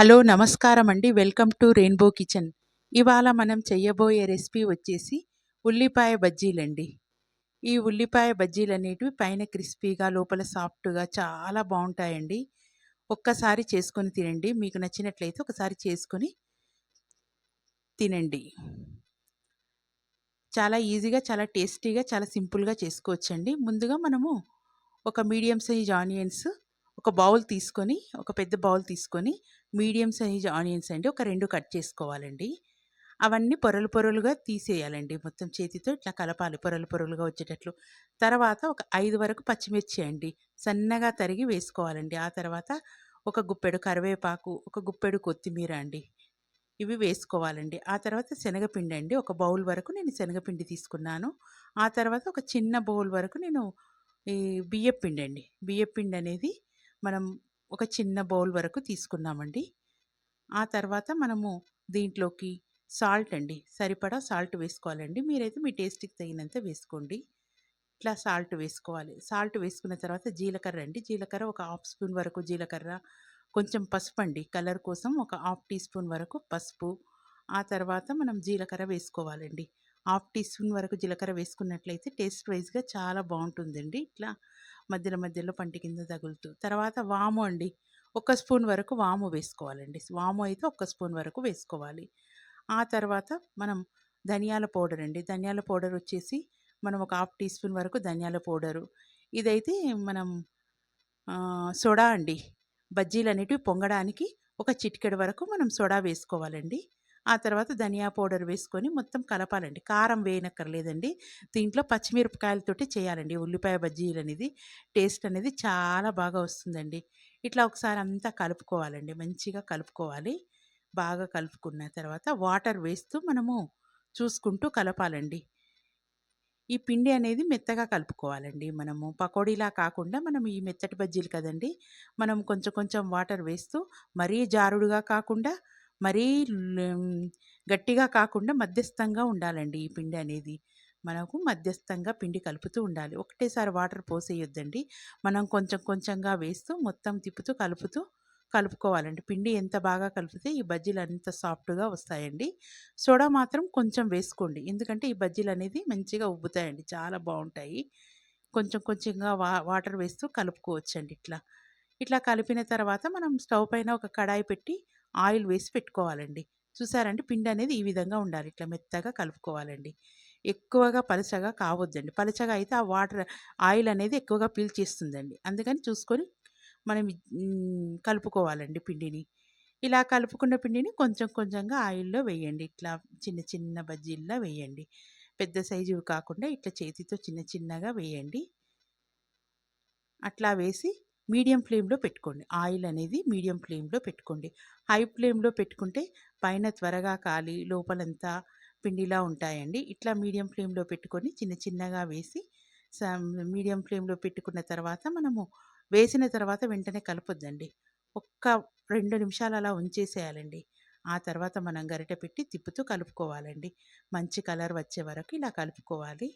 Hello నమస్కారం అండి welcome to rainbow kitchen. ఇవాళ మనం చెయ్యబోయే రెసిపీ వచ్చేసి ఉల్లిపాయ బజ్జీలండి. ఈ ఉల్లిపాయ బజ్జీలు అనేటివి పైన క్రిస్పీగా లోపల సాఫ్ట్గా చాలా బాగుంటాయండి ఒక్కసారి చేసుకొని తినండి. మీకు నచ్చినట్లయితే ఒకసారి చేసుకొని తినండి. చాలా ఈజీగా చాలా టేస్టీగా చాలా సింపుల్గా చేసుకోవచ్చండి. ముందుగా మనము ఒక మీడియం సైజ్ ఆనియన్స్ ఒక బౌల్ తీసుకొని ఒక పెద్ద బౌల్ తీసుకొని మీడియం సైజ్ ఆనియన్స్ అండి. ఒక రెండు కట్ చేసుకోవాలండి. అవన్నీ పొరలు పొరలుగా తీసేయాలండి. మొత్తం చేతితో ఇట్లా కలపాలి. పొరలు పొరలుగా వచ్చేటట్లు. తర్వాత ఒక ఐదు వరకు పచ్చిమిర్చి అండి. సన్నగా తరిగి వేసుకోవాలండి. ఆ తర్వాత ఒక గుప్పెడు కరివేపాకు ఒక గుప్పెడు కొత్తిమీర అండి. ఇవి వేసుకోవాలండి. ఆ తర్వాత శనగపిండి అండి. ఒక బౌల్ వరకు నేను శనగపిండి తీసుకున్నాను. ఆ తర్వాత ఒక చిన్న బౌల్ వరకు నేను ఈ బియ్యపిండి అండి. బియ్యపిండి అనేది మనం ఒక చిన్న బౌల్ వరకు తీసుకున్నామండి. ఆ తర్వాత మనము దీంట్లోకి సాల్ట్ అండి. సరిపడా సాల్ట్ వేసుకోవాలండి. మీరైతే మీ టేస్ట్కి తగినంత వేసుకోండి. ఇట్లా సాల్ట్ వేసుకోవాలి. సాల్ట్ వేసుకున్న తర్వాత జీలకర్ర అండి. జీలకర్ర ఒక హాఫ్ స్పూన్ వరకు జీలకర్ర కొంచెం పసుపు అండి. కలర్ కోసం ఒక హాఫ్ టీ స్పూన్ వరకు పసుపు. ఆ తర్వాత మనం జీలకర్ర వేసుకోవాలండి. హాఫ్ టీ స్పూన్ వరకు జీలకర్ర వేసుకున్నట్లయితే టేస్ట్ వైజ్గా చాలా బాగుంటుందండి. ఇట్లా మధ్యలో మధ్యలో పంటి కింద తగులుతూ. తర్వాత వాము అండి. ఒక స్పూన్ వరకు వాము వేసుకోవాలండి. వాము అయితే ఒక స్పూన్ వరకు వేసుకోవాలి. ఆ తర్వాత మనం ధనియాల పౌడర్ అండి. ధనియాల పౌడర్ వచ్చేసి మనం ఒక హాఫ్ టీ స్పూన్ వరకు ధనియాల పౌడరు. ఇదైతే మనం సోడా అండి. బజ్జీలు అనేటివి పొంగడానికి ఒక చిటికెడు వరకు మనం సోడా వేసుకోవాలండి. ఆ తర్వాత ధనియా పౌడర్ వేసుకొని మొత్తం కలపాలండి. కారం వేయనక్కర్లేదండి. దీంట్లో పచ్చిమిరపకాయలతోటి చేయాలండి. ఉల్లిపాయ బజ్జీలు అనేది టేస్ట్ అనేది చాలా బాగా వస్తుందండి. ఇట్లా ఒకసారి అంతా కలుపుకోవాలండి. మంచిగా కలుపుకోవాలి. బాగా కలుపుకున్న తర్వాత వాటర్ వేస్తూ మనము చూసుకుంటూ కలపాలండి. ఈ పిండి అనేది మెత్తగా కలుపుకోవాలండి మనము. పకోడీలా కాకుండా మనం ఈ మెత్తటి బజ్జీలు కదండి. మనం కొంచెం కొంచెం వాటర్ వేస్తూ మరీ జారుడుగా కాకుండా మరీ గట్టిగా కాకుండా మధ్యస్థంగా ఉండాలండి ఈ పిండి అనేది. మనకు మధ్యస్థంగా పిండి కలుపుతూ ఉండాలి. ఒకటేసారి వాటర్ పోసేయొద్దండి. మనం కొంచెం కొంచెంగా వేస్తూ మొత్తం తిప్పుతూ కలుపుతూ కలుపుకోవాలండి. పిండి ఎంత బాగా కలిపితే ఈ బజ్జీలు అంత సాఫ్ట్గా వస్తాయండి. సోడా మాత్రం కొంచెం వేసుకోండి. ఎందుకంటే ఈ బజ్జీలు అనేది మంచిగా ఉబ్బుతాయండి. చాలా బాగుంటాయి. కొంచెం కొంచెంగా వా వాటర్ వేస్తూ కలుపుకోవచ్చండి ఇట్లా. ఇట్లా కలిపిన తర్వాత మనం స్టవ్ పైన ఒక కడాయి పెట్టి ఆయిల్ వేసి పెట్టుకోవాలండి. చూసారంటే పిండి అనేది ఈ విధంగా ఉండాలి. ఇట్లా మెత్తగా కలుపుకోవాలండి. ఎక్కువగా పలచగా కావద్దండి. పలచగా అయితే ఆ వాటర్ ఆయిల్ అనేది ఎక్కువగా పీల్చేస్తుందండి. అందుకని చూసుకొని మనం కలుపుకోవాలండి పిండిని. ఇలా కలుపుకున్న పిండిని కొంచెం కొంచెంగా ఆయిల్లో వేయండి. ఇట్లా చిన్న చిన్న బజ్జీల్లో వేయండి. పెద్ద సైజు కాకుండా ఇట్లా చేతితో చిన్న చిన్నగా వేయండి. అట్లా వేసి మీడియం ఫ్లేమ్లో పెట్టుకోండి. ఆయిల్ అనేది మీడియం ఫ్లేమ్లో పెట్టుకోండి. హై ఫ్లేమ్లో పెట్టుకుంటే పైన త్వరగా కాలి లోపలంతా పిండిలా ఉంటాయండి. ఇట్లా మీడియం ఫ్లేమ్లో పెట్టుకొని చిన్న చిన్నగా వేసి మీడియం ఫ్లేమ్లో పెట్టుకున్న తర్వాత మనము వేసిన తర్వాత వెంటనే కలపొద్దండి. ఒక్క రెండు నిమిషాలు అలా ఉంచేసేయాలండి. ఆ తర్వాత మనం గరిటె పెట్టి తిప్పుతూ కలుపుకోవాలండి. మంచి కలర్ వచ్చే వరకు ఇలా కలుపుకోవాలి.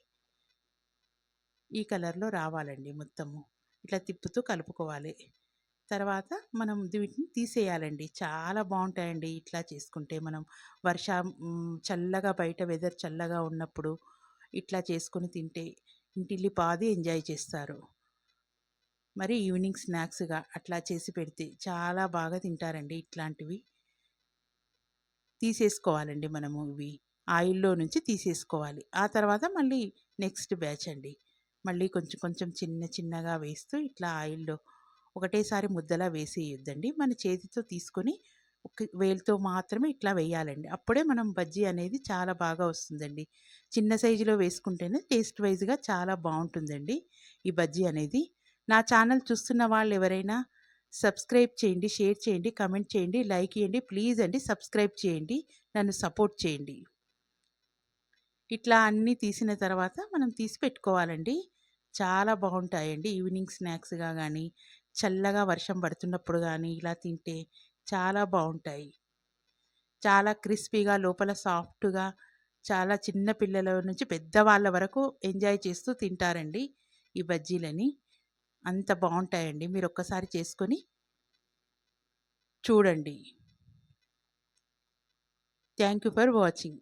ఈ కలర్లో రావాలండి మొత్తము. ఇట్లా తిప్పుతూ కలుపుకోవాలి. తర్వాత మనం వీటిని తీసేయాలండి. చాలా బాగుంటాయండి ఇట్లా చేసుకుంటే. మనం వర్ష చల్లగా బయట వెదర్ చల్లగా ఉన్నప్పుడు ఇట్లా చేసుకొని తింటే ఇంటిల్లి పాది ఎంజాయ్ చేస్తారు. మరి ఈవినింగ్ స్నాక్స్గా అట్లా చేసి పెడితే చాలా బాగా తింటారండి ఇట్లాంటివి. తీసేసుకోవాలండి మనము ఇవి. ఆయిల్లో నుంచి తీసేసుకోవాలి. ఆ తర్వాత మళ్ళీ నెక్స్ట్ బ్యాచ్ అండి. మళ్ళీ కొంచెం కొంచెం చిన్న చిన్నగా వేస్తూ ఇట్లా ఆయిల్లో ఒకటేసారి ముద్దలా వేసేయొద్దండి. మన చేతితో తీసుకొని ఒక వేలుతో మాత్రమే ఇట్లా వేయాలండి. అప్పుడే మనం బజ్జీ అనేది చాలా బాగా వస్తుందండి. చిన్న సైజులో వేసుకుంటేనే టేస్ట్ వైజ్గా చాలా బాగుంటుందండి ఈ బజ్జీ అనేది. నా ఛానల్ చూస్తున్న వాళ్ళు ఎవరైనా సబ్స్క్రైబ్ చేయండి షేర్ చేయండి కమెంట్ చేయండి లైక్ చేయండి ప్లీజ్ అండి సబ్స్క్రైబ్ చేయండి. నన్ను సపోర్ట్ చేయండి. ఇట్లా అన్నీ తీసిన తర్వాత మనం తీసి పెట్టుకోవాలండి. చాలా బాగుంటాయండి. ఈవినింగ్ స్నాక్స్గా కానీ చల్లగా వర్షం పడుతున్నప్పుడు కానీ ఇలా తింటే చాలా బాగుంటాయి. చాలా క్రిస్పీగా లోపల సాఫ్ట్గా చాలా చిన్న పిల్లల నుంచి పెద్దవాళ్ళ వరకు ఎంజాయ్ చేస్తూ తింటారండి ఈ బజ్జీలని. అంత బాగుంటాయండి. మీరు ఒక్కసారి చేసుకొని చూడండి. Thank you for watching.